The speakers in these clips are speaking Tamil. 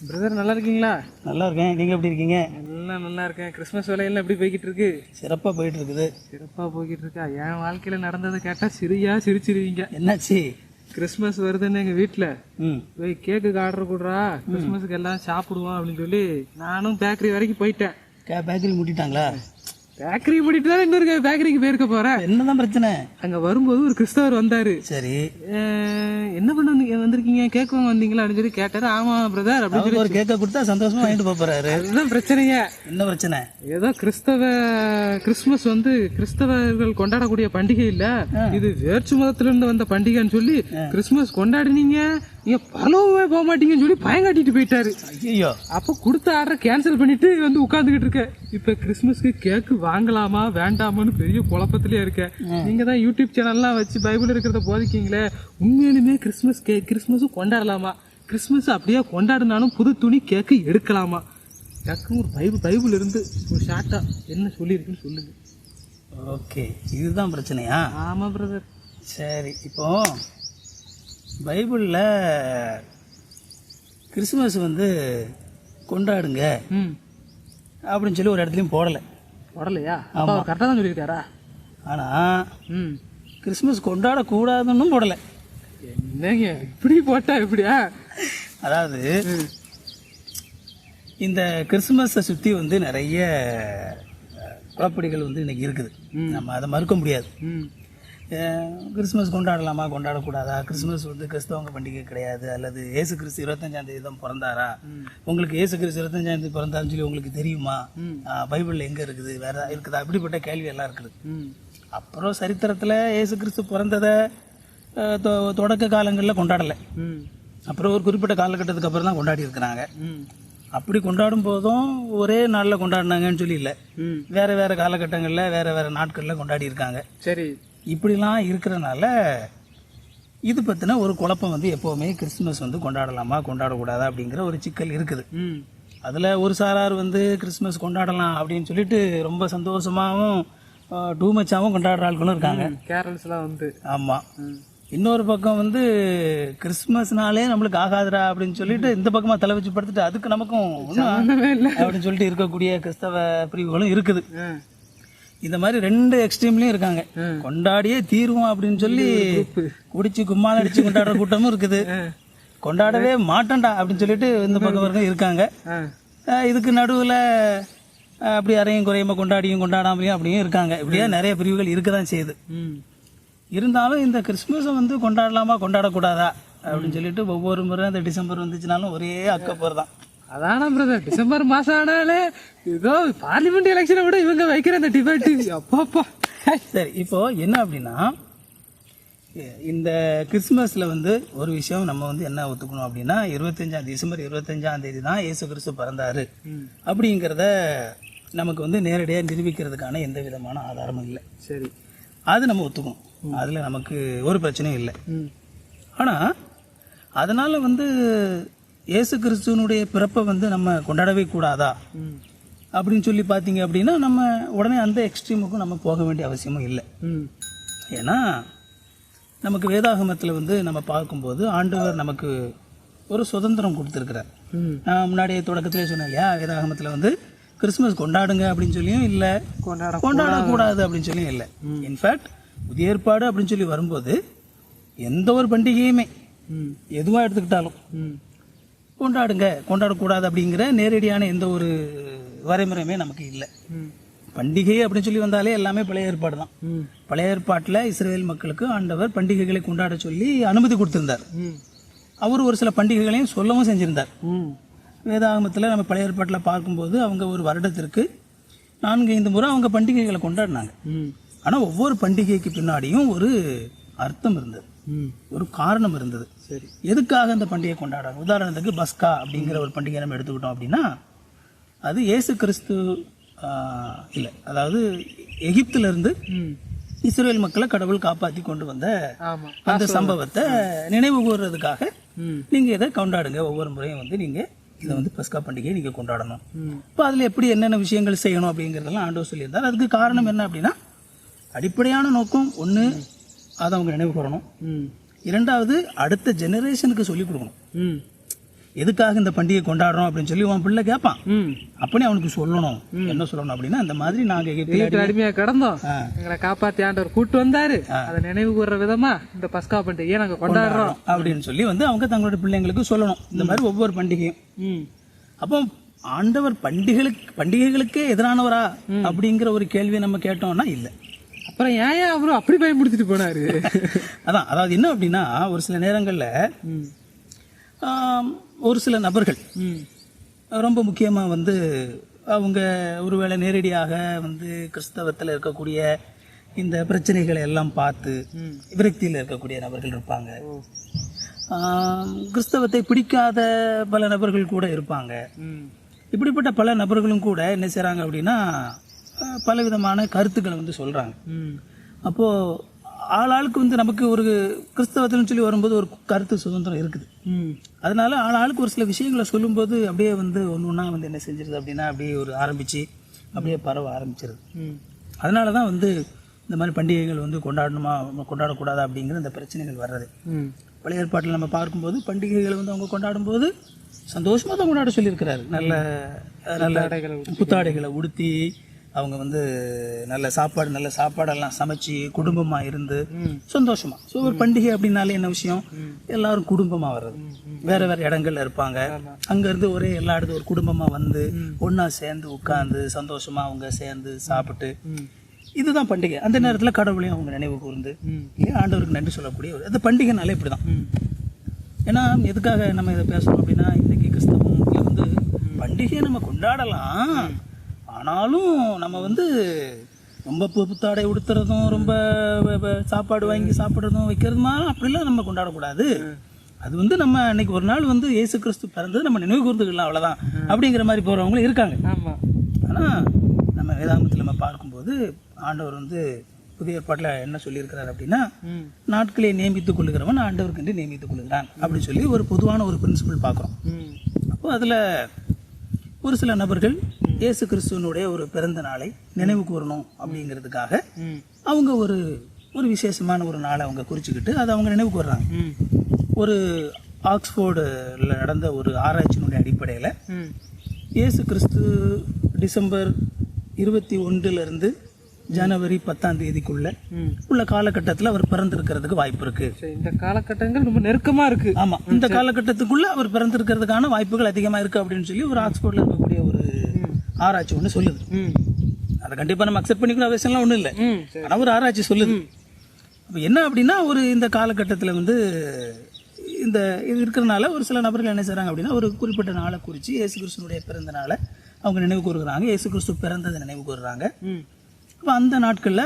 பிரதர் நல்லா இருக்கீங்களா நல்லா இருக்கேன் நீங்கள் எப்படி இருக்கீங்க? எல்லாம் நல்லா இருக்கேன் கிறிஸ்மஸ் வேலையெல்லாம் எப்படி போய்கிட்டு இருக்கு சிறப்பாக போயிட்டு இருக்குது சிறப்பாக போய்கிட்டு இருக்கா என் வாழ்க்கையில் நடந்ததை கேட்டால் சிரியா சிரிச்சிருவீங்க. என்னாச்சு? கிறிஸ்மஸ் வருதுன்னு எங்கள் வீட்டில் ம். போய் கேக்குக்கு ஆர்டர் கொடுறா. கிறிஸ்மஸுக்கு எல்லாம் சாப்பிடுவோம் அப்படின்னு சொல்லி நானும் பேக்கரி வரைக்கும் போயிட்டேன். K bakery மூட்டிட்டாங்களா? பேக்கரி மூடிட்டு தான் இன்னொரு பேக்கரிக்கு போயிருக்க போகிறேன் என்னதான் பிரச்சனை? அங்கே வரும்போது ஒரு கிறிஸ்தவர் வந்தார். சரி. என்ன பண்ண வந்திருக்கீங்க? கேக் வாங்க வந்தீங்களா? அப்படின்னு சொல்லி கேட்டாரு ஆமா பிரதர் அப்படின்னு சொல்லி ஒரு கேக்கை கொடுத்தா சந்தோஷமா வாங்கிட்டு போறாரு. அதுதான் பிரச்சனையே. என்ன பிரச்சனை? ஏதோ கிறிஸ்தவ கிறிஸ்துமஸ் வந்து கிறிஸ்தவர்கள் கொண்டாடக்கூடிய பண்டிகை இல்ல. இது வேற்று மதத்துல இருந்து வந்த பண்டிகைன்னு சொல்லி கிறிஸ்துமஸ் கொண்டாடினீங்க. நீங்க பரலோகமே போக மாட்டீங்கன்னு சொல்லி பயங்காட்டிட்டு போயிட்டாரு. ஐயோ அப்ப கொடுத்த ஆர்டர் கேன்சல் பண்ணிட்டு வந்து உட்கார்ந்துகிட்டு இருக்கேன் இப்ப கிறிஸ்துமஸ்க்கு கேக்கு வாங்கலாமா வேண்டாமான்னு பெரிய குழப்பத்திலே இருக்கேன் நீங்க தான் யூடியூப் சேனல்லாம் வச்சு பைபிள் இருக்கிறத போதிக்கீங்களே. உண்மையிலுமே கிறிஸ்துமஸ் கே கிறிஸ்துமஸும் கொண்டாடலாமா? கிறிஸ்துமஸ் அப்படியே கொண்டாடினாலும் புது துணி கேக்கு எடுக்கலாமா? டக்குன்னு ஒரு பைபிள் பைபிள் இருந்து ஒரு ஷார்ட்டா என்ன சொல்லியிருக்குன்னு சொல்லுங்க. ஓகே இதுதான் பிரச்சனையா? ஆமா பிரதர் சரி இப்போ பைபிளில் கிறிஸ்துமஸ் வந்து கொண்டாடுங்க ம். அப்படின்னு சொல்லி ஒரு இடத்துலையும் போடலை. உடலையா அப்பா கரெக்டாக தான் சொல்லியிருக்காரா? ஆனால் ம். கிறிஸ்துமஸ் கொண்டாடக்கூடாதுன்னு போடலை. என்னங்க இப்படி போட்டா எப்படியா அதாவது இந்த கிறிஸ்துமஸை சுற்றி வந்து நிறைய குழப்படிகள் வந்து இன்னைக்கு இருக்குது. நம்ம அதை மறுக்க முடியாது. கிறிஸ்துமஸ் கொண்டாடலாமா கொண்டாடக்கூடாதா? கிறிஸ்துமஸ் வந்து கிறிஸ்தவங்க பண்டிகை கிடையாது. அல்லது ஏசு கிறிஸ்து இருபத்தஞ்சாம் தேதி தான் பிறந்தாரா? உங்களுக்கு ஏசு கிறிஸ்து இருபத்தஞ்சாம் தேதி பிறந்தாருன்னு சொல்லி உங்களுக்கு தெரியுமா? பைபிள்ல எங்கே இருக்குது? வேற இருக்குதா? இப்படிப்பட்ட கேள்வி எல்லாம் இருக்குது அப்புறம் சரித்திரத்தில் ஏசு கிறிஸ்து பிறந்ததை தொடக்க காலங்களில் கொண்டாடலை. அப்புறம் ஒரு குறிப்பிட்ட காலகட்டத்துக்கு அப்புறம் தான் கொண்டாடி இருக்கிறாங்க. அப்படி கொண்டாடும் போதும் ஒரே நாளில் கொண்டாடினாங்கன்னு சொல்லி இல்லை. வேற வேற காலகட்டங்களில் வேற வேற நாட்களில் கொண்டாடி இருக்காங்க. சரி. இப்படிலாம் இருக்கிறனால இது பற்றின ஒரு குழப்பம் வந்து எப்போவுமே கிறிஸ்துமஸ் வந்து கொண்டாடலாமா கொண்டாடக்கூடாதா அப்படிங்கிற ஒரு சிக்கல் இருக்குது. அதில் ஒரு சாரார் வந்து கிறிஸ்துமஸ் கொண்டாடலாம் அப்படின்னு சொல்லிட்டு ரொம்ப சந்தோஷமாகவும் டூமச்சாகவும் கொண்டாடுற ஆட்களும் இருக்காங்க. கேரள்ஸ்லாம் வந்து ஆமாம் இன்னொரு பக்கம் வந்து கிறிஸ்மஸ்னாலே நம்மளுக்கு ஆகாதுடா அப்படின்னு சொல்லிட்டு இந்த பக்கமா தலை வச்சு படுத்துட்டு அதுக்கு நமக்கும் ஒண்ணுமே இல்ல. அப்படின்னு சொல்லிட்டு இருக்கக்கூடிய கிறிஸ்தவ பிரிவுகளும் இருக்குது. இந்த மாதிரி ரெண்டு எக்ஸ்ட்ரீம்லயும் இருக்காங்க. கொண்டாடியே தீருவோம் அப்படின்னு சொல்லி குடிச்சு கும்மால் அடிச்சு கொண்டாடுற கூட்டமும் இருக்குது. கொண்டாடவே மாட்டேன்டா அப்படின்னு சொல்லிட்டு இந்த பக்கம் வரைக்கும் இருக்காங்க. இதுக்கு நடுவில் அப்படி அறையும் குறையுமா கொண்டாடியும் கொண்டாடாமலையும் அப்படியும் இருக்காங்க. இப்படியே நிறைய பிரிவுகள் இருக்க தான் செய்யுது இருந்தாலும் இந்த கிறிஸ்மஸை வந்து கொண்டாடலாமா கொண்டாடக்கூடாதா அப்படின்னு சொல்லிட்டு ஒவ்வொரு முறை அந்த டிசம்பர் வந்துச்சுனாலும் ஒரே அக்கப்போர் தான். அதானா பிரதர் டிசம்பர் மாசம் ஆனாலே இதோ பார்லிமெண்ட் எலெக்ஷனை விட இவங்க வைக்கிற அந்த டிபேட் அப்பாப்பா. சரி இப்போ என்ன அப்படின்னா இந்த கிறிஸ்மஸில் வந்து ஒரு விஷயம் நம்ம வந்து என்ன ஒத்துக்கணும் அப்படின்னா இருபத்தஞ்சாம் டிசம்பர் இருபத்தஞ்சாம் தேதி தான் இயேசு கிறிஸ்து பிறந்தாரு. அப்படிங்கிறத நமக்கு வந்து நேரடியாக நிரூபிக்கிறதுக்கான எந்த விதமான ஆதாரமும் இல்லை. சரி. அது நம்ம ஒத்துக்கணும். அதில் நமக்கு ஒரு பிரச்சனையும் இல்லை. ஆனால் அதனால் வந்து இயேசு கிறிஸ்துவனுடைய பிறப்பை வந்து நம்ம கொண்டாடவே கூடாதா? அப்படின்னு சொல்லி பார்த்தீங்க அப்படின்னா நம்ம உடனே அந்த எக்ஸ்ட்ரீமுக்கும் நம்ம போக வேண்டிய அவசியமும் இல்லை. ம். ஏன்னா நமக்கு வேதாகமத்தில் வந்து நம்ம பார்க்கும்போது ஆண்டவர் நமக்கு ஒரு சுதந்திரம் கொடுத்துருக்கிறார். நான் முன்னாடியே தொடக்கத்திலே சொன்னேன் இல்லையா? வேதாகமத்தில் வந்து கிறிஸ்மஸ் கொண்டாடுங்க அப்படின்னு சொல்லியும் இல்லை. கொண்டாட கொண்டாடக்கூடாது அப்படின்னு சொல்லியும் இல்லை. இன்ஃபேக்ட் புதிய ஏற்பாடு அப்படின்னு சொல்லி வரும்போது எந்த ஒரு பண்டிகையுமே ம். எதுவாக எடுத்துக்கிட்டாலும் ம். கொண்டாடுங்க. கொண்டாடக்கூடாது அப்படிங்கிற நேரடியான எந்த ஒரு வரைமுறையுமே நமக்கு இல்லை. பண்டிகை அப்படின்னு சொல்லி வந்தாலே எல்லாமே பழைய ஏற்பாடு தான். பழைய ஏற்பாட்டில் இஸ்ரேல் மக்களுக்கு ஆண்டவர் பண்டிகைகளை கொண்டாட சொல்லி அனுமதி கொடுத்திருந்தார். அவர் ஒரு சில பண்டிகைகளையும் சொல்லவும் செஞ்சிருந்தார். வேதாகமத்தில் நம்ம பழைய ஏற்பாட்டில் பார்க்கும்போது அவங்க ஒரு வருடத்திற்கு நான்கு ஐந்து முறை அவங்க பண்டிகைகளை கொண்டாடினாங்க. ஆனால் ஒவ்வொரு பண்டிகைக்கு பின்னாடியும் ஒரு அர்த்தம் இருந்தது. ஒரு காரணம் இருந்தது. சரி. எதுக்காக அந்த பண்டிகை கொண்டாடுறாங்க? உதாரணத்துக்கு பஸ்கா அப்படிங்கிற ஒரு பண்டிகை நம்ம எடுத்துக்கிட்டோம் அப்படின்னா அது இயேசு கிறிஸ்து இல்லை. அதாவது எகிப்துல இருந்து ம். இஸ்ரேல் மக்களை கடவுள் காப்பாற்றி கொண்டு வந்த அந்த சம்பவத்தை நினைவு கூறுறதுக்காக நீங்கள் இதை கொண்டாடுங்க. ஒவ்வொரு முறையும் வந்து நீங்கள் இதை வந்து பஸ்கா பண்டிகையை நீங்கள் கொண்டாடணும். இப்போ அதில் எப்படி என்னென்ன விஷயங்கள் செய்யணும் அப்படிங்கிறதெல்லாம் ஆண்டவர் சொல்லியிருந்தார். அதுக்கு காரணம் என்ன அப்படின்னா அடிப்படையான நோக்கம் ஒன்று அதை அவங்க நினைவு கூறணும். இரண்டாவது அடுத்த ஜெனரேஷனுக்கு சொல்லிக் கொடுக்கணும். எதுக்காக இந்த பண்டிகை கொண்டாடுறோம் அப்படின்னு சொல்லி உன் பிள்ளை கேட்பான். அப்பனே அவனுக்கு சொல்லணும். என்ன சொல்லணும் அப்படின்னா இந்த மாதிரி நாங்க எகிப்தில் வீட்டு அடிமையா கிடந்தோம். எங்களை காப்பாத்தி ஆண்டவர் கூட்டு வந்தாரு. அதை நினைவு கூறுற விதமா இந்த பஸ்கா பண்டிகையை நாங்க கொண்டாடுறோம். அப்படின்னு சொல்லி வந்து அவங்க தங்களோட பிள்ளைங்களுக்கு சொல்லணும். இந்த மாதிரி ஒவ்வொரு பண்டிகையும். அப்போ ஆண்டவர் பண்டிகைகளுக்கு பண்டிகைகளுக்கே எதிரானவரா அப்படிங்கிற ஒரு கேள்வியை நம்ம கேட்டோம்னா இல்லை. அப்புறம் ஏன் அவரும் அப்படி பயன்படுத்திட்டு போனாரு? அதான் அதாவது என்ன அப்படின்னா ஒரு சில நேரங்களில் ஒரு சில நபர்கள் ரொம்ப முக்கியமாக வந்து அவங்க ஒருவேளை நேரடியாக வந்து கிறிஸ்தவத்தில் இருக்கக்கூடிய இந்த பிரச்சனைகளை எல்லாம் பார்த்து. விரக்தியில் இருக்கக்கூடிய நபர்கள் இருப்பாங்க. கிறிஸ்தவத்தை பிடிக்காத பல நபர்கள் கூட இருப்பாங்க. இப்படிப்பட்ட பல நபர்களும் கூட என்ன செய்கிறாங்க அப்படின்னா பலவிதமான கருத்துக்களை வந்து சொல்கிறாங்க அப்போது ஆளாளுக்கு வந்து நமக்கு ஒரு கிறிஸ்தவத்தில்னு சொல்லி வரும்போது ஒரு கருத்து சுதந்திரம் இருக்குது. அதனால ஆளாளுக்கு ஒரு சில விஷயங்களை சொல்லும்போது அப்படியே வந்து ஒன்று ஒன்றா வந்து என்ன செஞ்சிருது அப்படின்னா அப்படியே ஒரு ஆரம்பித்து அப்படியே பரவ ஆரம்பிச்சிருது. அதனால தான் வந்து இந்த மாதிரி பண்டிகைகள் வந்து கொண்டாடணுமா கொண்டாடக்கூடாதா அப்படிங்கிற இந்த பிரச்சனைகள் வர்றது. பழைய ஏற்பாட்டில் நம்ம பார்க்கும்போது பண்டிகைகளை வந்து அவங்க கொண்டாடும்போது சந்தோஷமாக தான் கொண்டாட சொல்லியிருக்கிறாரு. நல்ல நல்ல புத்தாடைகளை உடுத்தி அவங்க வந்து நல்ல சாப்பாடு நல்ல சாப்பாடெல்லாம் சமைச்சு குடும்பமாக இருந்து சந்தோஷமா. ஸோ ஒரு பண்டிகை அப்படின்னாலே என்ன விஷயம்? எல்லாரும் குடும்பமாக வர்றது. வேற வேற இடங்கள்ல இருப்பாங்க. அங்கேருந்து ஒரே எல்லா இடத்துல ஒரு குடும்பமாக வந்து ஒன்றா சேர்ந்து உட்கார்ந்து சந்தோஷமா அவங்க சேர்ந்து சாப்பிட்டு இதுதான் பண்டிகை. அந்த நேரத்தில் கடவுளையும் அவங்க நினைவு கூர்ந்து. இல்லையா ஆண்டவருக்கு நன்றி சொல்லக்கூடிய ஒரு அந்த பண்டிகைனாலே இப்படி தான் ம். ஏன்னா எதுக்காக நம்ம இதை பேசுறோம் அப்படின்னா இன்னைக்கு கிறிஸ்தவம் வந்து பண்டிகையை நம்ம கொண்டாடலாம். ஆனாலும் நம்ம வந்து ரொம்ப புத்தாடை உடுத்துறதும் ரொம்ப சாப்பாடு வாங்கி சாப்பிட்றதும் வைக்கிறதுமா அப்படிலாம் நம்ம கொண்டாடக்கூடாது. அது வந்து நம்ம அன்னைக்கு ஒரு நாள் வந்து இயேசு கிறிஸ்து பிறந்தது நம்ம நினைவு கூர்ந்துக்கலாம் அவ்வளோதான் அப்படிங்கிற மாதிரி போகிறவங்களும் இருக்காங்க. ஆனால் நம்ம வேதாகமத்தில் நம்ம பார்க்கும்போது ஆண்டவர் வந்து புதிய ஏற்பாட்டில் என்ன சொல்லியிருக்கிறார் அப்படின்னா நாட்களை நியமித்துக் கொள்ளுகிறவன் ஆண்டவருக்கென்று நியமித்துக் கொள்கிறான். அப்படின்னு சொல்லி ஒரு பொதுவான ஒரு பிரின்சிபல் பார்க்குறோம். ம். அப்போ அதில் ஒரு சில நபர்கள் இயேசு கிறிஸ்துவனுடைய ஒரு பிறந்த நாளை நினைவு கூறணும் அப்படிங்கிறதுக்காக அவங்க ஒரு ஒரு விசேஷமான ஒரு நாளை அவங்க குறிச்சுக்கிட்டு அதை அவங்க நினைவு கூறுறாங்க. ஒரு ஆக்ஸ்போர்டில் நடந்த ஒரு ஆராய்ச்சியினுடைய அடிப்படையில் இயேசு கிறிஸ்து டிசம்பர் இருபத்தி ஒன்றிலிருந்து ஜனவரி பத்தாம் தேதிக்குள்ள உள்ள காலகட்டத்தில் அவர் பிறந்திருக்கிறதுக்கு வாய்ப்பு இருக்கு. இந்த காலகட்டங்கள் ரொம்ப நெருக்கமா இருக்கு. ஆமா இந்த காலகட்டத்துக்குள்ள அவர் பிறந்திருக்கிறதுக்கான வாய்ப்புகள் அதிகமா இருக்கு அப்படின்னு சொல்லி ஒரு ஆக்ஸ்போர்ட்ல ஆராய்ச்சி ஒன்று சொல்லுது. ம். அதை கண்டிப்பா நம்ம அக்செப்ட் பண்ணிக்கிற அவசியம்லாம் ஒன்றும் இல்லை. ம் சரி. ஆனா ஒரு ஆராய்ச்சி சொல்லுது. அப்போ என்ன அப்படின்னா ஒரு இந்த காலகட்டத்தில் வந்து இந்த இது இருக்கிறனால ஒரு சில நபர்கள் என்ன செய்றாங்க அப்படின்னா ஒரு குறிப்பிட்ட நாளை குறித்து இயேசு கிறிஸ்துனுடைய பிறந்த நாளை அவங்க நினைவு கூறுகிறாங்க. இயேசு கிறிஸ்து பிறந்ததை நினைவு கூறுறாங்க. அப்போ அந்த நாட்களில்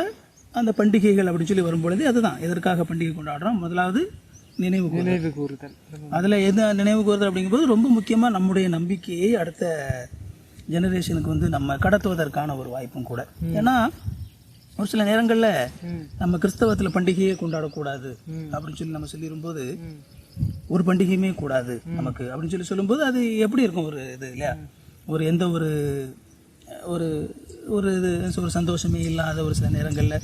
அந்த பண்டிகைகள் அப்படின்னு சொல்லி வரும்பொழுது அதுதான். எதற்காக பண்டிகை கொண்டாடுறோம்? முதலாவது நினைவு. நினைவு கூறுதல். அதில் எது நினைவு கூறுதல் அப்படிங்கும்போது ரொம்ப முக்கியமாக நம்முடைய நம்பிக்கையை அடுத்த ஜெனரேஷனுக்கு வந்து நம்ம கடத்துவதற்கான ஒரு வாய்ப்பும் கூட. ஏன்னா ஒரு சில நேரங்களில் நம்ம கிறிஸ்தவத்தில் பண்டிகையே கொண்டாடக்கூடாது அப்படின்னு சொல்லி நம்ம சொல்லிடும்போது ஒரு பண்டிகையுமே கூடாது நமக்கு அப்படின்னு சொல்லி சொல்லும்போது அது எப்படி இருக்கும் ஒரு இது இல்லையா? ஒரு எந்த ஒரு ஒரு ஒரு இது ஒரு சந்தோஷமே இல்லாத ஒரு சில நேரங்களில்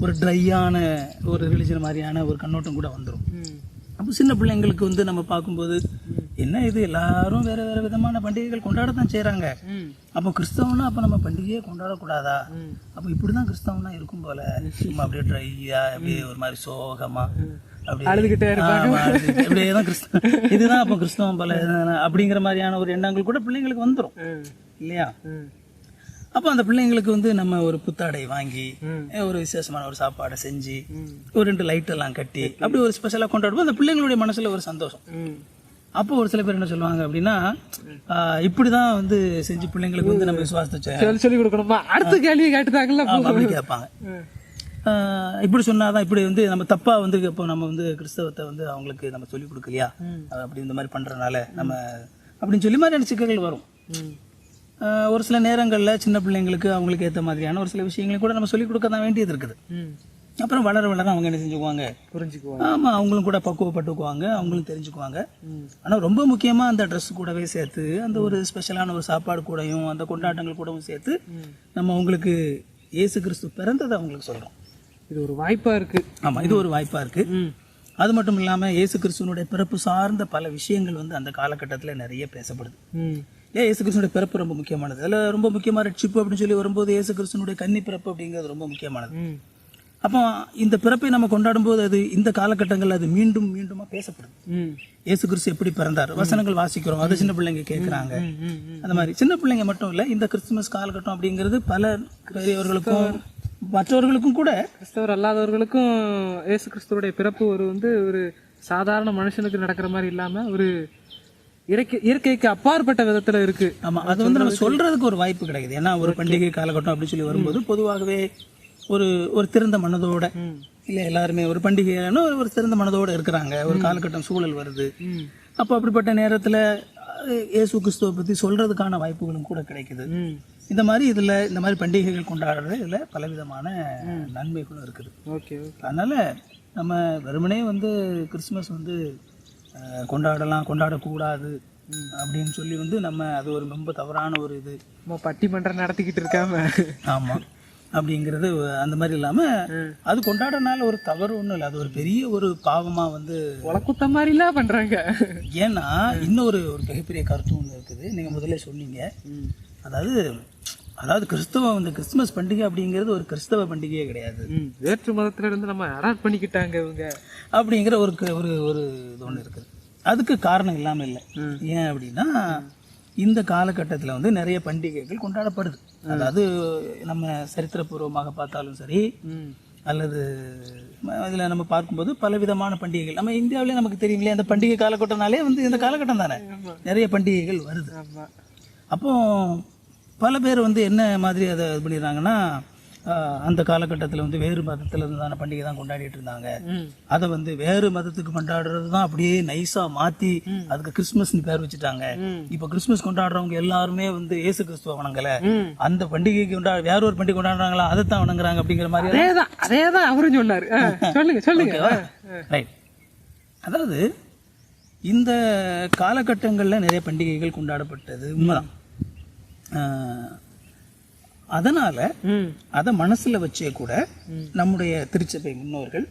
ஒரு ட்ரையான ஒரு ரிலிஜன் மாதிரியான ஒரு கண்ணோட்டம் கூட வந்துடும் அப்போ சின்ன பிள்ளைங்களுக்கு வந்து நம்ம பார்க்கும்போது என்ன இது? எல்லாரும் வேற வேற விதமான பண்டிகைகள் கொண்டாடத்தான் செய்கிறாங்க அப்போ கிறிஸ்தவனா அப்போ நம்ம பண்டிகையே கொண்டாடக்கூடாதா. அப்போ இப்படி தான் கிறிஸ்தவனா இருக்கும் போல. சும்மா அப்படியே ட்ரையா அப்படியே ஒரு மாதிரி சோகமா அப்படியே தான் இதுதான் அப்போ கிறிஸ்தவம் போல. அப்படிங்கிற மாதிரியான ஒரு எண்ணங்கள் கூட பிள்ளைங்களுக்கு வந்துடும் இல்லையா? அப்போ அந்த பிள்ளைங்களுக்கு வந்து நம்ம ஒரு புத்தாடை வாங்கி. ஒரு விசேஷமான ஒரு சாப்பாடை செஞ்சு. ஒரு ரெண்டு லைட் எல்லாம் கட்டி அப்படி ஒரு ஸ்பெஷலாக கொண்டாடுவோம் அந்த பிள்ளைங்களுடைய மனசுல ஒரு சந்தோஷம். அப்போ ஒரு சில பேர் என்ன சொல்லுவாங்க அப்படின்னா ஆஹ், இப்படிதான் வந்து செஞ்சு பிள்ளைங்களுக்கு வந்து நம்ம விசுவாசத்தை சொல்லி சொல்லி கொடுக்கணுமா? அடுத்த கேள்வி கேட்டுதாங்கல்ல ஆமா, அப்படி கேட்பாங்க. இப்படி சொன்னாதான் இப்படி வந்து நம்ம தப்பா வந்து இப்போ நம்ம வந்து கிறிஸ்தவத்தை வந்து அவங்களுக்கு நம்ம சொல்லி கொடுக்கலையா? அப்படி இந்த மாதிரி பண்றதுனால நம்ம அப்படின்னு சொல்லி மாதிரியான சிக்கல்கள் வரும். ஒரு சில நேரங்களில் சின்ன பிள்ளைங்களுக்கு அவங்களுக்கு ஏற்ற மாதிரியான ஒரு சில விஷயங்களை கூட நம்ம சொல்லிக் கொடுக்க தான் வேண்டியது இருக்குது. அப்புறம் வளர வளர அவங்க என்ன செஞ்சுக்குவாங்க? புரிஞ்சுக்குவாங்க. ஆமா அவங்களும் கூட பக்குவப்பட்டுக்குவாங்க அவங்களும் தெரிஞ்சுக்குவாங்க. ம். ஆனா ரொம்ப முக்கியமா அந்த ட்ரெஸ் கூடவே சேர்த்து அந்த ஒரு ஸ்பெஷலான ஒரு சாப்பாடு கூடயும் அந்த கொண்டாட்டங்கள் கூடவும் சேர்த்து நம்ம அவங்களுக்கு இயேசு கிறிஸ்து பிறந்ததை அவங்களுக்கு சொல்றோம். இது ஒரு வாய்ப்பா இருக்கு. ஆமா இது ஒரு வாய்ப்பா இருக்கு. ம். அது மட்டும் இல்லாமல் இயேசு கிறிஸ்துவனுடைய பிறப்பு சார்ந்த பல விஷயங்கள் வந்து அந்த காலகட்டத்தில் நிறைய பேசப்படுது. ஏன் இயேசு கிறிஸ்துனுடைய பிறப்பு ரொம்ப முக்கியமானது? அதில் ரொம்ப முக்கியமான ரட்சிப்பு அப்படின்னு சொல்லி வரும்போது இயேசு கிறிஸ்துனுடைய கன்னி பிறப்பு அப்படிங்கிறது ரொம்ப முக்கியமானது. அப்போ இந்த பிறப்பை நம்ம கொண்டாடும்போது அது இந்த காலகட்டங்களில் அது மீண்டும் மீண்டுமா பேசப்படுது ம். இயேசு கிறிஸ்து எப்படி பிறந்தார்? வசனங்கள் வாசிக்கிறோம். அது சின்ன பிள்ளைங்க கேட்குறாங்க அந்த மாதிரி. சின்ன பிள்ளைங்க மட்டும் இல்லை இந்த கிறிஸ்துமஸ் காலகட்டம் அப்படிங்கிறது பல பெரியவர்களுக்கும் மற்றவர்களுக்கும் கூட கிறிஸ்தவர் அல்லாதவர்களுக்கும் இயேசு கிறிஸ்துவோடைய பிறப்பு ஒரு வந்து ஒரு சாதாரண மனுஷனுக்கு நடக்கிற மாதிரி இல்லாம ஒரு இயற்கை இயற்கைக்கு அப்பாற்பட்ட விதத்துல இருக்கு. ஆமா. அது வந்து நம்ம சொல்றதுக்கு ஒரு வாய்ப்பு கிடைக்குது. ஏன்னா ஒரு பண்டிகை காலகட்டம் அப்படின்னு சொல்லி வரும்போது பொதுவாகவே ஒரு ஒரு திறந்த மனதோட. இல்ல எல்லாருமே ஒரு பண்டிகையான ஒரு ஒரு திறந்த மனதோட இருக்கிறாங்க. ஒரு காலகட்டம் சூழல் வருது. அப்போ அப்படிப்பட்ட நேரத்துல இயேசு கிறிஸ்துவை பத்தி சொல்றதுக்கான வாய்ப்புகளும் கூட கிடைக்குது. இந்த மாதிரி இதுல இந்த மாதிரி பண்டிகைகள் கொண்டாடுறது இதுல பலவிதமான நன்மைகளும் இருக்குது. ஓகே அதனால நம்ம வெறுமனே வந்து கிறிஸ்மஸ் வந்து கொண்டாடலாம் கொண்டாடக்கூடாது அப்படின்னு சொல்லி வந்து நம்ம அது ஒரு ரொம்ப தவறான ஒரு இது. நம்ம பட்டிமன்றம் நடத்திக்கிட்டு இருக்காம. ஆமா. அப்படிங்கிறது அந்த மாதிரி இல்லாம அது கொண்டாடுறதுனால ஒரு தவறு ஒன்றும் இல்லை. அது ஒரு பெரிய ஒரு பாவமா வந்து உலக்குத்த மாதிரிலாம் பண்றாங்க. ஏன்னா இன்னொரு ஒரு மிகப்பெரிய கருத்து ஒன்று இருக்குது. நீங்க முதல்ல சொன்னீங்க. அதாவது அதாவது கிறிஸ்தவ வந்து கிறிஸ்துமஸ் பண்டிகை அப்படிங்கிறது ஒரு கிறிஸ்தவ பண்டிகையே கிடையாது. வேற்று மதத்துல இருந்து நம்ம அடாப்ட் பண்ணிக்கிட்டாங்க இவங்க. அப்படிங்கிற ஒரு ஒரு ஒரு இது ஒன்று இருக்குது. அதுக்கு காரணம் இல்லாமல் இல்லை. ஏன் அப்படின்னா இந்த காலகட்டத்தில் வந்து நிறைய பண்டிகைகள் கொண்டாடப்படுது. அதாவது நம்ம சரித்திரபூர்வமாக பார்த்தாலும் சரி அல்லது அதில் நம்ம பார்க்கும்போது பலவிதமான பண்டிகைகள். நம்ம இந்தியாவிலே நமக்கு தெரியும் இல்லையா அந்த பண்டிகை காலகட்டம்னாலே வந்து இந்த காலகட்டம் தானே? நிறைய பண்டிகைகள் வருது. அப்போ பல பேர் வந்து என்ன மாதிரி அதை இது பண்ணிடுறாங்கன்னா அந்த காலகட்டத்தில் வந்து வேறு மதத்தில் இருந்தான பண்டிகை தான் கொண்டாடிட்டு இருந்தாங்க. அதை வந்து வேறு மதத்துக்கு கொண்டாடுறது தான் அப்படியே நைஸாக மாற்றி அதுக்கு கிறிஸ்மஸ்னு பேர் வச்சுட்டாங்க. இப்போ கிறிஸ்மஸ் கொண்டாடுறவங்க எல்லாருமே வந்து இயேசு கிறிஸ்துவ வணங்கலை. அந்த பண்டிகைக்கு கொண்டா வேற ஒரு பண்டிகை கொண்டாடுறாங்களா? அதை தான் வணங்குறாங்க அப்படிங்கிற மாதிரி அதேதான் அதேதான் அவரும் சொன்னாரு. சொல்லுங்க சொல்லுங்க. ரைட் அதாவது இந்த காலகட்டங்களில் நிறைய பண்டிகைகள் கொண்டாடப்பட்டது உண்மைதான். அதனால அதை மனசுல வச்சே கூட நம்முடைய திருச்சபை முன்னோர்கள்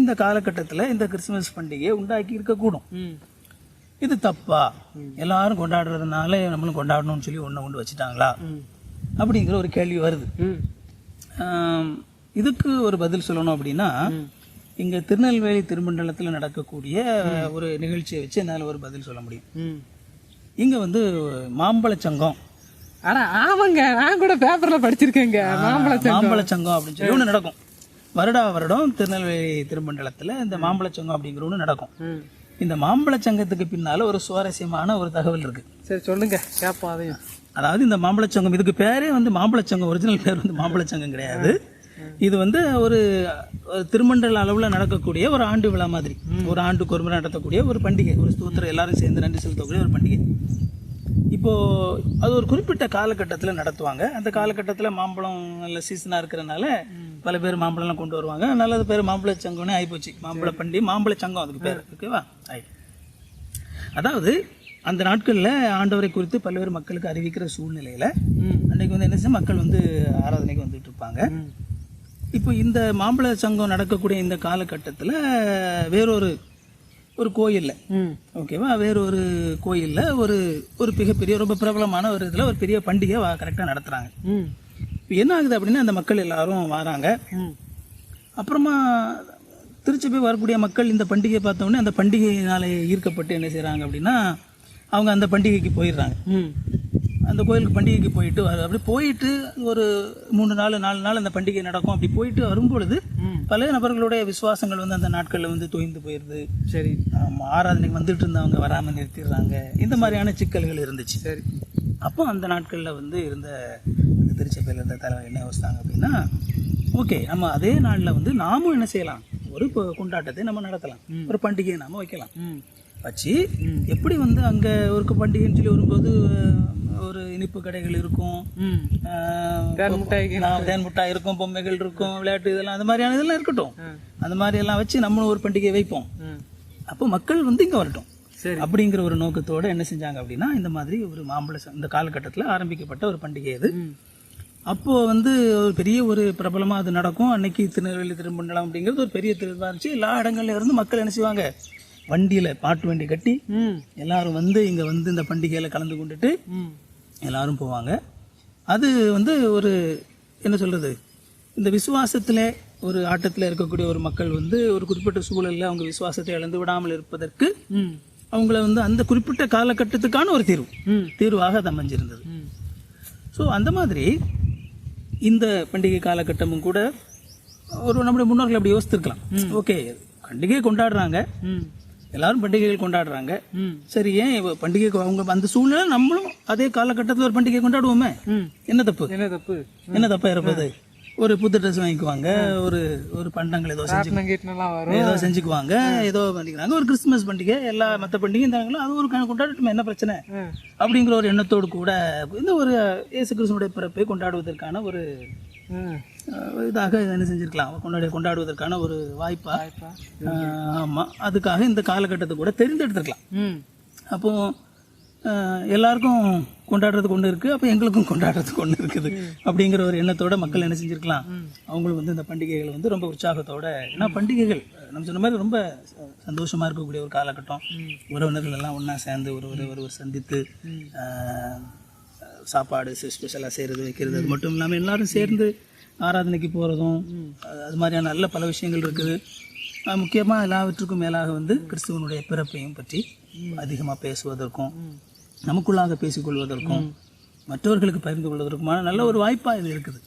இந்த காலகட்டத்துல இந்த கிறிஸ்துமஸ் பண்டிகையை உண்டாக்கி இருக்கக்கூடும் இது தப்பா? எல்லாரும் கொண்டாடுறதுனால நம்மளும் கொண்டாடணும்னு சொல்லி ஒண்ணு கொண்டு வச்சுட்டாங்களா? அப்படிங்கிற ஒரு கேள்வி வருது. இதுக்கு ஒரு பதில் சொல்லணும் அப்படின்னா இங்க திருநெல்வேலி திருமண்டலத்தில் நடக்கக்கூடிய ஒரு நிகழ்ச்சியை வச்சு என்னால் ஒரு பதில் சொல்ல முடியும். இங்க வந்து மாம்பழ சங்கம் ஆனா ஆமாங்க நான் கூட பேப்பர்ல படிச்சிருக்கேங்க. மாம்பழ மாம்பழ சங்கம் அப்படின்னு சொல்லி ஒன்று நடக்கும். வருடா வருடம் திருநெல்வேலி திருமண்டலத்தில் இந்த மாம்பழ சங்கம் அப்படிங்கிற ஒன்று நடக்கும். ம். இந்த மாம்பழ சங்கத்துக்கு பின்னால ஒரு சுவாரஸ்யமான ஒரு தகவல் இருக்கு. சரி சொல்லுங்க. கேட்போம் அதையும். அதாவது இந்த மாம்பழ சங்கம் இதுக்கு பேரே வந்து மாம்பழ சங்கம் ஒரிஜினல் பேர் வந்து மாம்பழ சங்கம் கிடையாது இது வந்து ஒரு ஒரு திருமண்டல அளவில் நடக்கக்கூடிய ஒரு ஆண்டு விழா மாதிரி. ஒரு ஆண்டுக்கு ஒரு முறை நடத்தக்கூடிய ஒரு பண்டிகை. ஒரு ஸ்தோத்திரம் எல்லாரும் சேர்ந்து நன்றி செலுத்தக்கூடிய ஒரு பண்டிகை. இப்போ அது ஒரு குறிப்பிட்ட காலகட்டத்தில் நடத்துவாங்க. அந்த காலகட்டத்தில் மாம்பழம் நல்ல சீசனாக இருக்கிறனால பல பேர் மாம்பழம்லாம் கொண்டு வருவாங்க. அது பேர் மாம்பழ சங்கம்னே ஆகிப்போச்சு மாம்பழ பண்டிகை மாம்பழ சங்கம் அதுக்கு பேர். ஓகேவா? ஆயிட்டு அதாவது அந்த நாட்களில் ஆண்டவரை குறித்து பல்வேறு மக்களுக்கு அறிவிக்கிற சூழ்நிலையில ம். அன்னைக்கு வந்து என்ன செய்ய மக்கள் வந்து ஆராதனைக்கு வந்துட்டு இருப்பாங்க. இப்போ இந்த மாம்பழ சங்கம் நடக்கக்கூடிய இந்த காலகட்டத்தில் வேறொரு ஒரு கோயில்ல. ம். ஓகேவா வேறொரு கோயில்ல ஒரு ஒரு மிகப்பெரிய ரொம்ப பிரபலமான ஒரு இதில் ஒரு பெரிய பண்டிகை கரெக்டாக நடத்துகிறாங்க ம். இப்போ என்ன ஆகுது அப்படின்னா அந்த மக்கள் எல்லாரும் வராங்க. ம். அப்புறமா திருச்சி போய் வரக்கூடிய மக்கள் இந்த பண்டிகையை பார்த்த உடனே அந்த பண்டிகையினால ஈர்க்கப்பட்டு என்ன செய்கிறாங்க அப்படின்னா அவங்க அந்த பண்டிகைக்கு போயிடுறாங்க. ம். அந்த கோயிலுக்கு பண்டிகைக்கு போயிட்டு வர- அப்படி போயிட்டு ஒரு மூணு நாள் நாலு நாள் அந்த பண்டிகை நடக்கும். அப்படி போயிட்டு வரும்பொழுது பல நபர்களுடைய விசுவாசங்கள் வந்து அந்த நாட்களில் வந்து தொய்ந்து போயிடுது சரி. ஆராதனைக்கு வந்துட்டு இருந்தவங்க வராமல் நிறுத்திடுறாங்க. இந்த மாதிரியான சிக்கல்கள் இருந்துச்சு. சரி. அப்போ அந்த நாட்களில் வந்து இருந்த திருச்சபையில் இருந்த தலைவர் என்ன யோசித்தாங்க அப்படின்னா ஓகே நம்ம அதே நாளில் வந்து நாமும் என்ன செய்யலாம்? ஒரு கொண்டாட்டத்தை நம்ம நடத்தலாம். ஒரு பண்டிகையை நாம வைக்கலாம். வச்சு எப்படி வந்து அங்கே ஒரு பண்டிகைன்னு சொல்லி வரும்போது ஒரு இனிப்பு கடைகள் இருக்கும். தேன் மிட்டாய் இருக்கும் பொம்மைகள் இருக்கும் விளையாட்டு இதெல்லாம் அந்த மாதிரியான இதெல்லாம் இருக்கட்டும். அந்த மாதிரி எல்லாம் வச்சு நம்மளும் ஒரு பண்டிகை வைப்போம். அப்போ மக்கள் வந்து இங்கே வரட்டும். சரி. அப்படிங்கிற ஒரு நோக்கத்தோட என்ன செஞ்சாங்க அப்படின்னா இந்த மாதிரி ஒரு மாம்பழ இந்த காலகட்டத்தில் ஆரம்பிக்கப்பட்ட ஒரு பண்டிகை இது ம். அப்போ வந்து ஒரு பெரிய ஒரு பிரபலமா அது நடக்கும். அன்னைக்கு திருநெல்வேலி திருமண்டலம் அப்படிங்கிறது ஒரு பெரிய திருவிழா இருந்துச்சு. எல்லா இடங்கள்ல இருந்து மக்கள் என்ன செய்வாங்க? வண்டியில பாட்டு வண்டி கட்டி எல்லாரும் வந்து இங்க வந்து இந்த பண்டிகையில கலந்து கொண்டுட்டு எல்லாரும் போவாங்க. அது வந்து ஒரு என்ன சொல்றது இந்த விசுவாசத்திலே ஒரு ஆட்டத்தில் இருக்கக்கூடிய ஒரு மக்கள் வந்து ஒரு குறிப்பிட்ட சூழலில் அவங்க விசுவாசத்தை இழந்து விடாமல் இருப்பதற்கு அவங்கள வந்து அந்த குறிப்பிட்ட காலகட்டத்துக்கான ஒரு தீர்வு. தீர்வாக அது அமைஞ்சிருந்தது. ஸோ அந்த மாதிரி இந்த பண்டிகை காலகட்டமும் கூட ஒரு நம்முடைய முன்னோர்கள் அப்படி யோசித்திருக்கலாம். ஓகே பண்டிகை கொண்டாடுறாங்க. ம். எல்லாரும் பண்டிகைகள் கொண்டாடுறாங்க. ம். சரி ஏன் பண்டிகை அவங்க அந்த சூழ்நிலை நம்மளும் அதே காலகட்டத்தில் ஒரு பண்டிகை கொண்டாடுவோமே? என்ன தப்பு? என்ன தப்பு? என்ன தப்பா இருப்பது? ஒரு புது ட்ரெஸ் வாங்கிக்குவாங்க ஒரு ஒரு பண்டங்கள் ஏதோ செஞ்சு ஏதோ செஞ்சுக்குவாங்க ஏதோ பண்ணிக்கிறாங்க. ஒரு கிறிஸ்துமஸ் பண்டிகை எல்லா மற்ற பண்டிகையும் தாங்களோ அது ஒரு கண- கொண்டாடட்டுமே என்ன பிரச்சனை. அப்படிங்கிற ஒரு எண்ணத்தோடு கூட இந்த ஒரு இயேசு கிறிஸ்துனுடைய பிறப்பை கொண்டாடுவதற்கான ஒரு இதாக என்ன செஞ்சிருக்கலாம்? கொண்டாடி கொண்டாடுவதற்கான ஒரு வாய்ப்பா? வாய்ப்பா. அஹ், ஆமா. அதுக்காக இந்த காலகட்டத்தை கூட தெரிந்தெடுத்துருக்கலாம். ம். அப்போ அஹ், எல்லாருக்கும் கொண்டாடுறதுக்கு ஒன்று இருக்குது அப்போ எங்களுக்கும் கொண்டாடுறதுக்கு ஒன்று இருக்குது. அப்படிங்கிற ஒரு எண்ணத்தோட மக்கள் என்ன செஞ்சிருக்கலாம்? அவங்களும் வந்து இந்த பண்டிகைகளை வந்து ரொம்ப உற்சாகத்தோட ஏன்னா பண்டிகைகள் நம்ம சொன்ன மாதிரி ரொம்ப ச- சந்தோஷமா இருக்கக்கூடிய ஒரு காலகட்டம். உறவினர்கள் எல்லாம் ஒன்றா சேர்ந்து ஒரு ஒரு ஒருவர் சந்தித்து சாப்பாடு ஸ்பெஷலாக செய்கிறது வைக்கிறது அது மட்டும் இல்லாமல் எல்லாரும் சேர்ந்து ஆராதனைக்கு போகிறதும் அது மாதிரியான நல்ல பல விஷயங்கள் இருக்குது. முக்கியமாக எல்லாவற்றுக்கும் மேலாக வந்து கிறிஸ்துவனுடைய பிறப்பையும் பற்றி அதிகமாக பேசுவதற்கும் நமக்குள்ளாக பேசிக்கொள்வதற்கும் மற்றவர்களுக்கு பகிர்ந்து கொள்வதற்குமான நல்ல ஒரு வாய்ப்பாக இது இருக்குது.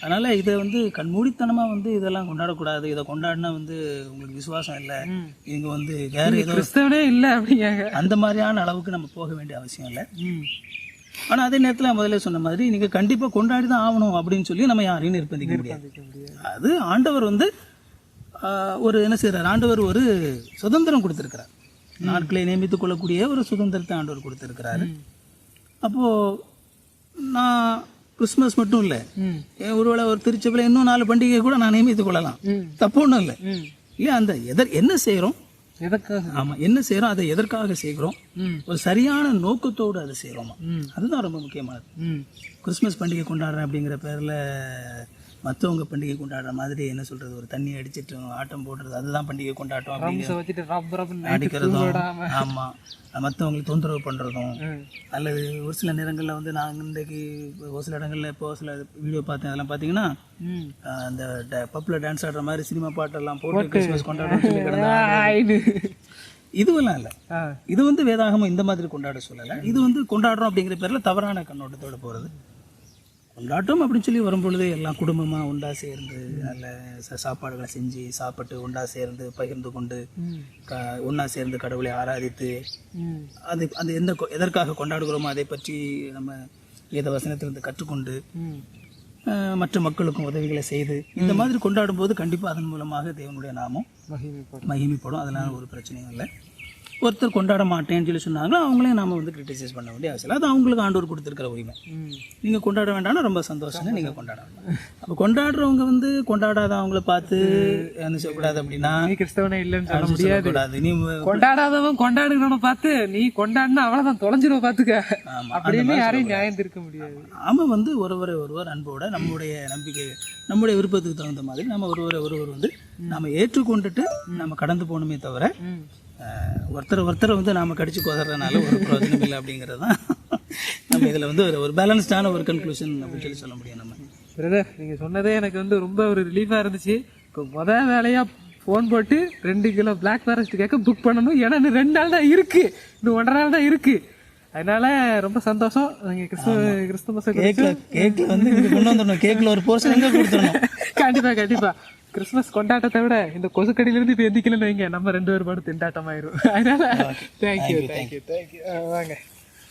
அதனால் இதை வந்து கண்மூடித்தனமாக வந்து இதெல்லாம் கொண்டாடக்கூடாது. இதை கொண்டாடினா வந்து உங்களுக்கு விசுவாசம் இல்லை. இவங்க வந்து வேற ஏதோ இல்லை அப்படிங்க. அந்த மாதிரியான அளவுக்கு நம்ம போக வேண்டிய அவசியம் இல்லை. ஆனால் அதே நேரத்தில் முதல்ல சொன்ன மாதிரி நீங்கள் கண்டிப்பாக கொண்டாடி தான் ஆகணும் அப்படின்னு சொல்லி நம்ம யாரையும் நிர்பந்திக்க முடியாது. அது ஆண்டவர் வந்து ஒரு என்ன செய்கிறார் ஆண்டவர் ஒரு சுதந்திரம் கொடுத்துருக்கிறார். நாட்களை நியமித்துக் கொள்ளக்கூடிய ஒரு சுதந்திரத்தை ஆண்டவர் கொடுத்துருக்கிறாரு. அப்போது நான் கிறிஸ்மஸ் மட்டும் இல்லை ஒருவேளை ஒரு திருச்சபையில் இன்னும் நாலு பண்டிகை கூட நான் நியமித்துக் கொள்ளலாம். தப்பு ஒன்றும் இல்லை. இல்லையா அந்த எதர் என்ன செய்கிறோம் எதற்காக? ஆமாம் என்ன செய்கிறோம் அதை எதற்காக செய்கிறோம்? ஒரு சரியான நோக்கத்தோடு அதை செய்கிறோமா அதுதான் ரொம்ப முக்கியமானது. கிறிஸ்மஸ் பண்டிகை கொண்டாடுறேன் அப்படிங்கிற பேரில் மற்றவங்க பண்டிகை கொண்டாடுற மாதிரி என்ன சொல்கிறது ஒரு தண்ணி அடிச்சிட்டு ஆட்டம் போடுறது அதுதான் பண்டிகை கொண்டாட்டம் ரப் அடிக்கிறதும் ஆமாம் மற்றவங்களுக்கு தொந்தரவு பண்ணுறதும் அல்லது ஒரு சில நேரங்களில் வந்து நான் இன்றைக்கு ஒரு சில இடங்களில் இப்போ சில வீடியோ பார்த்தேன். அதெல்லாம் பார்த்தீங்கன்னா அந்த பப்பில் டான்ஸ் ஆடுற மாதிரி சினிமா பாட்டெல்லாம் போட்டு கிறிஸ்மஸ் ஆயிடு. இதுவெல்லாம் இல்லை. இது வந்து வேதாகமம் இந்த மாதிரி கொண்டாட சொல்லலை. இது வந்து கொண்டாடுறோம் அப்படிங்கிற பேரில் தவறான கண்ணோட்டத்தோட போகிறது கொண்டாட்டம் அப்படின்னு சொல்லி வரும்பொழுது எல்லாம் குடும்பமாக ஒன்றா சேர்ந்து நல்ல ச- சாப்பாடுகளை செஞ்சு சாப்பிட்டு ஒன்றா சேர்ந்து பகிர்ந்து கொண்டு க ஒன்றா சேர்ந்து கடவுளை ஆராதித்து அது அந்த எந்த எதற்காக கொண்டாடுகிறோமோ அதை பற்றி நம்ம வேத வசனத்திலிருந்து கற்றுக்கொண்டு மற்ற மக்களுக்கும் உதவிகளை செய்து இந்த மாதிரி கொண்டாடும் போது கண்டிப்பாக அதன் மூலமாக தேவனுடைய நாமம் மகிமைப்படும். மகிமைப்படும். அதெல்லாம் ஒரு பிரச்சனையும் இல்லை. ஒருத்தர் கொண்டாட மாட்டேன்னு சொல்லி சொன்னாங்களோ அவங்களையும் நாம வந்து கிரிட்டிசைஸ் பண்ண வேண்டிய அவசியம் இல்லை. அது அவங்களுக்கு ஆண்டவர் கொடுத்துருக்கிற உரிமை. நீங்கள் கொண்டாட வேண்டாம்னா ரொம்ப சந்தோஷங்க நீங்கள் கொண்டாட வேண்டாம். அப்போ கொண்டாடுறவங்க வந்து கொண்டாடாதவங்கள பார்த்து என்ன செய்யக்கூடாது அப்படின்னா நீ கிறிஸ்தவனே இல்லைன்னு சொல்ல முடியாது. சொல்லக்கூடாது. நீ கொண்டாடாதவன் கொண்டாடுகிறவன பார்த்து நீ கொண்டாடினா அவ்வளவுதான் தொலைஞ்சிருவ பாத்துக்க ஆமா, அப்படின்னு யாரையும் நியாயம் இருக்க முடியாது. நாம வந்து ஒருவரை ஒருவர் அன்போட நம்முடைய நம்பிக்கை நம்முடைய விருப்பத்துக்கு தகுந்த மாதிரி நம்ம ஒருவரை ஒருவர் வந்து நாம ஏற்றுக்கொண்டுட்டு நம்ம கடந்து போகணுமே தவிர ஒருத்தர் ஒருத்தரை வந்து நாம கடிச்சு கொதறதுனால ஒரு பிரயோஜனம் இல்லை அப்படிங்கிறது தான். நம்ம இதில் வந்து ஒரு ஒரு பேலன்ஸ்டான ஒரு கன்க்ளூஷன் அப்படின்னு சொல்லி சொல்ல முடியும் நம்ம. பிரதர் நீங்க சொன்னதே எனக்கு வந்து ரொம்ப ஒரு ரிலீஃபா இருந்துச்சு. இப்போ முத வேலையா ஃபோன் போட்டு ரெண்டு கிலோ பிளாக் ஃபாரஸ்ட் கேட்க புக் பண்ணணும். ஏன்னா இன்னும் ரெண்டு நாள் தான் இருக்கு. இன்னும் ஒன்றரை நாள் தான் இருக்கு. அதனால ரொம்ப சந்தோஷம். நீங்க கிறிஸ்துவ கிறிஸ்துமஸ் கேக்ல கேக்ல வந்து கொண்டு வந்துடணும். கேக்ல ஒரு போர்ஷன் எங்க கொடுத்துடணும்? கண்டிப்பா கண்டிப்பா. கிறிஸ்துமஸ் கொண்டாட்டத்தை விட இந்த கொசுக்கடியில இருந்து இப்ப எந்திக்கலன்னு வைங்க. நம்ம ரெண்டு பேரும் பாடு திண்டாட்டம் ஆயிரும் அதனால தேங்க்யூ தேங்க்யூ தேங்க்யூ வாங்க.